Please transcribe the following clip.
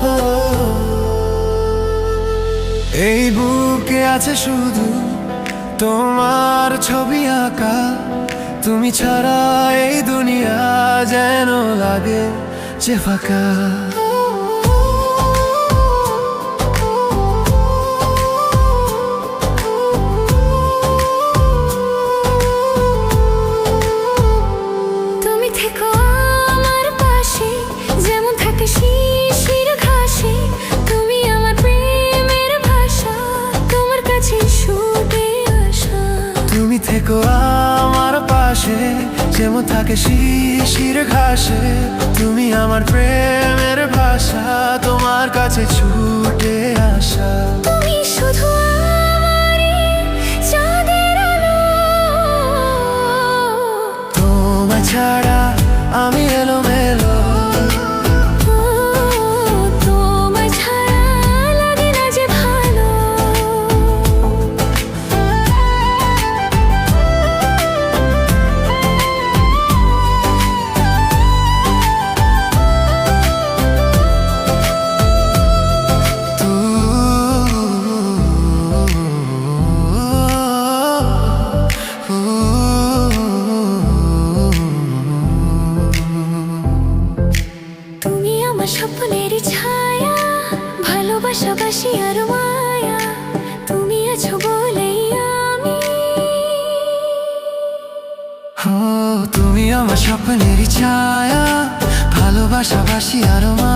হ্যাঁ। এই বুকে আছে শুধু তোমার ছবি আঁকা। তুমি ছাড়া এই দুনিয়া যেন লাগে যে ফাঁকা। তুমি থেকো তুমি থেকো আমার পাশে, যেমন থাকে শিশির ঘাসে। তুমি আমার প্রেমের ভাষা, তোমার কাছে ছুটে স্বপ্নের ছায়া, ভালোবাসা, বাসি আর মায়া, তুমি আছো বলেই আমি। তুমি আমার স্বপ্নের ছায়া, ভালোবাসা, বাসি আর মায়া।